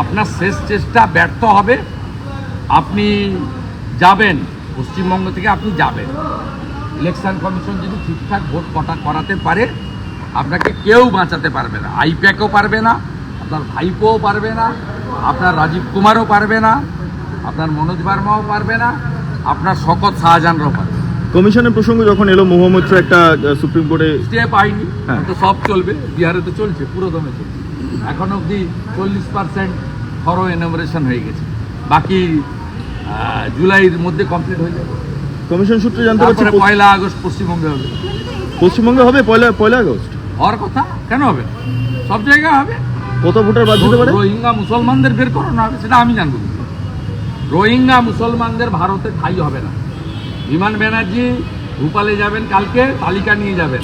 আপনার শেষ চেষ্টা ব্যর্থ হবে। আপনি যাবেন পশ্চিমবঙ্গ থেকে আপনি যাবেন। ইলেকশন কমিশন যদি ঠিকঠাক ভোট কটা করাতে পারে আপনাকে কেউ বাঁচাতে পারবে না। আইপ্যাকও পারবে না আপনার ভাইপোও পারবে না আপনার রাজীব কুমারও পারবে না আপনার মনোজ বার্মাও পারবে না আপনার শকত শাহজাহানরাও পারবে কমিশনের প্রসঙ্গ যখন এলো মহামৈত্র একটা সুপ্রিম কোর্টে স্টেপ পাইনি হ্যাঁ। তো সব চলবে বিহারে তো চলছে পুরো দমে চলছে। এখন অবধি চল্লিশ পার্সেন্ট ফরো এনোমারেশন হয়ে গেছে। বাকি জুলাইয়ের মধ্যে কমপ্লিট হয়ে যাবে। কমিশন সূত্রে জানতে পারছি পয়লা আগস্ট পশ্চিমবঙ্গে হবে। পশ্চিমবঙ্গে হবে? পয়লা পয়লা আগস্ট? হওয়ার কথা? কেন হবে? সব জায়গায় হবে। কত ভোটার বাদ দিতে পারে? রোহিঙ্গা মুসলমানদের বের করানো হবে সেটা আমি জানব। রোহিঙ্গা মুসলমানদের ভারতে ঠাই হবে না। বিমান ব্যানার্জি ভূপালে যাবেন কালকে তালিকা নিয়ে যাবেন।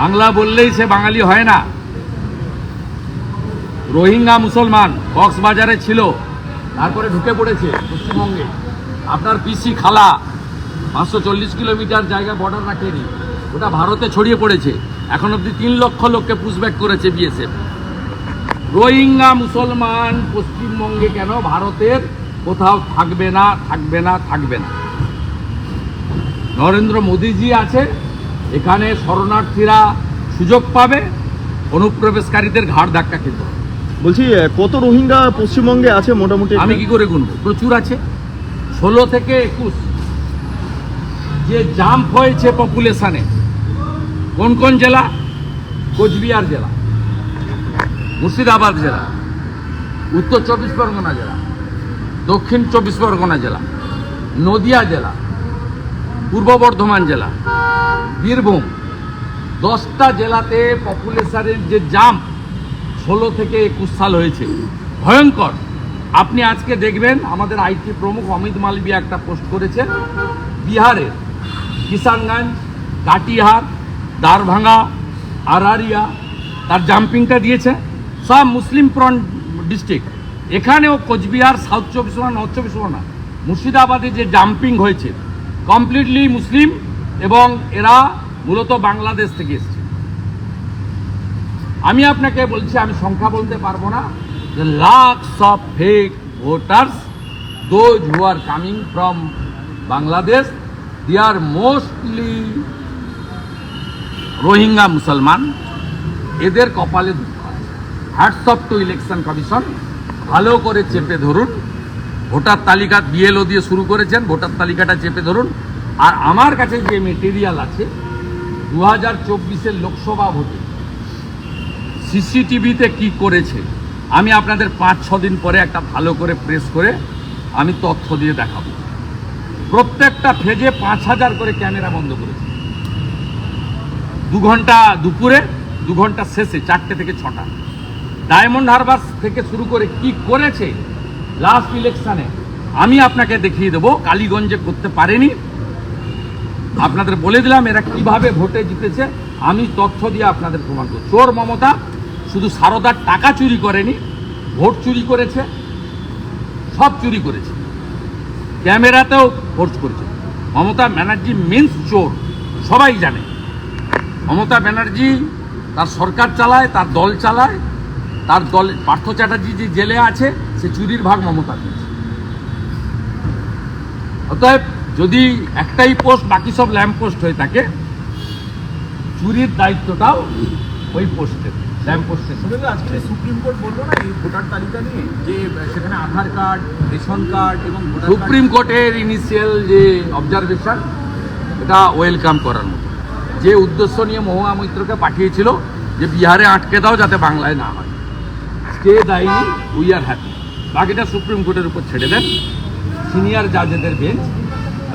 বাংলা বললেই সে বাঙালি হয় না। রোহিঙ্গা মুসলমান কক্সবাজারে ছিল, তারপরে ঢুকে পড়েছে পশ্চিমবঙ্গে। আপনার পিসি খালা, পাঁচশো চল্লিশ কিলোমিটার জায়গা বর্ডার রাখেনি ওটা ভারতে ছড়িয়ে পড়েছে। এখন অবধি তিন লক্ষ লোককে পুশব্যাক করেছে বিএসএফ রোহিঙ্গা মুসলমান পশ্চিমবঙ্গে কেন ভারতের কোথাও থাকবে না থাকবে না থাকবে না? নরেন্দ্র মোদীজি আছে, এখানে শরণার্থীরা সুযোগ পাবে, অনুপ্রবেশকারীদের ঘাড় ধাক্কা খেতে হবে। বলছি কত রোহিঙ্গা পশ্চিমবঙ্গে আছে মোটামুটি আমি কি করে গুনবো? প্রচুর আছে। ষোলো থেকে একুশ। যে জাম্প হয়েছে পপুলেশনে কোন কোন জেলা? কোচবিহার জেলা মুর্শিদাবাদ জেলা উত্তর চব্বিশ পরগনা জেলা দক্ষিণ চব্বিশ পরগনা জেলা নদিয়া জেলা পূর্ব বর্ধমান জেলা বীরভূম। দশটা জেলাতে পপুলেশনের যে জাম্প ষোলো থেকে একুশ সাল হয়েছে। ভয়ঙ্কর। আপনি আজকে দেখবেন আমাদের আইটি প্রমুখ অমিত মালবিয়া একটা পোস্ট করেছে। বিহারের কিষানগঞ্জ, কাটিহার, দারভাঙ্গা, আরারিয়া, তার জাম্পিংটা দিয়েছে। সব মুসলিম প্রন ডিস্ট্রিক্ট। এখানেও কোচবিহার, সাউথ চব্বিশ পরগনা, নর্থ চব্বিশ পরগনা, মুর্শিদাবাদে যে জাম্পিং হয়েছে, কমপ্লিটলি মুসলিম এবং এরা মূলত বাংলাদেশ থেকে এসছে। আমি আপনাকে বলছি, আমি সংখ্যা বলতে পারব না। যে lakhs of fake voters those who are coming from Bangladesh they are mostly Rohingya মুসলমান। এদের কপালে দুঃখ আছে। টু ইলেকশন কমিশন ভালো করে চেপে ধরুন। ভোটার তালিকা বিএলও দিয়ে শুরু করেছেন, ভোটার তালিকাটা চেপে ধরুন। আর আমার কাছে যে মেটেরিয়াল আছে দু হাজার চব্বিশের লোকসভা ভোটে সিসিটিভিতে কি করেছে? আমি আপনাদের পাঁচ, ছ দিন পরে একটা ভালো করে প্রেস করে আমি তথ্য দিয়ে দেখাবো। প্রত্যেকটা ফেজে পাঁচ হাজার করে ক্যামেরা বন্ধ করেছে। দু ঘণ্টা দুপুরে, দু ঘণ্টা শেষে, চারটে থেকে ছটা। ডায়মন্ড হারবার থেকে শুরু করে কি করেছে? লাস্ট ইলেকশানে আমি আপনাকে দেখিয়ে দেবো, কালীগঞ্জে করতে পারেনি। আপনাদের বলে দিলাম এরা কীভাবে ভোটে জিতেছে, আমি তথ্য দিয়ে আপনাদের প্রমাণ করব। চোর মমতা শুধু সারদার টাকা চুরি করেনি, ভোট চুরি করেছে, সব চুরি করেছে। ক্যামেরাতেও ভোট করেছে। মমতা ব্যানার্জি মিন্স চোর, সবাই জানে। মমতা ব্যানার্জি তার সরকার চালায়, তার দল চালায়, তার দল পার্থ চ্যাটার্জি যে জেলে আছে, সে চুরির ভাগ মমতা দিয়েছে। অতএব যদি একটাই পোস্ট, বাকি সব ল্যাম্প পোস্ট হয়ে থাকে, চুরির দায়িত্বটাও ওই পোস্টের। আজকে সুপ্রিম কোর্ট বলল না এই ভোটার তালিকা নিয়ে যে সেখানে আধার কার্ড রেশন কার্ড এবং সুপ্রিম কোর্টের ইনিশিয়াল যে অবজারভেশন এটা ওয়েলকাম করার মতো। যে উদ্দেশ্য নিয়ে মহুয়া মৈত্রকে পাঠিয়েছিল যে বিহারে আটকে দাও যাতে বাংলায় না হয়। স্টে দেয়নি উই আর হ্যাপি বাকিটা সুপ্রিম কোর্টের উপর ছেড়ে দেন। সিনিয়র জাজেদের বেঞ্চ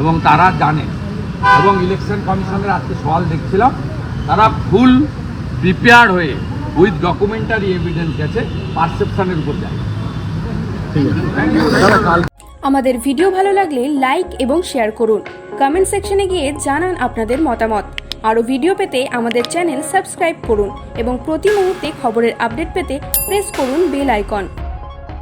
এবং তারা জানে। এবং ইলেকশন কমিশনের আজকে সওয়াল দেখছিলাম। তারা ফুল প্রিপেয়ার্ড হয়ে উইথ ডকুমেন্টারি এভিডেন্স গেছে পারসেপশনের উপর যায়। আমাদের ভিডিও ভালো লাগলে লাইক এবং শেয়ার করুন। কমেন্ট সেকশনে গিয়ে জানান আপনাদের মতামত। আরও ভিডিও পেতে আমাদের চ্যানেল সাবস্ক্রাইব করুন এবং প্রতি মুহূর্তে খবরের আপডেট পেতে প্রেস করুন বেল আইকন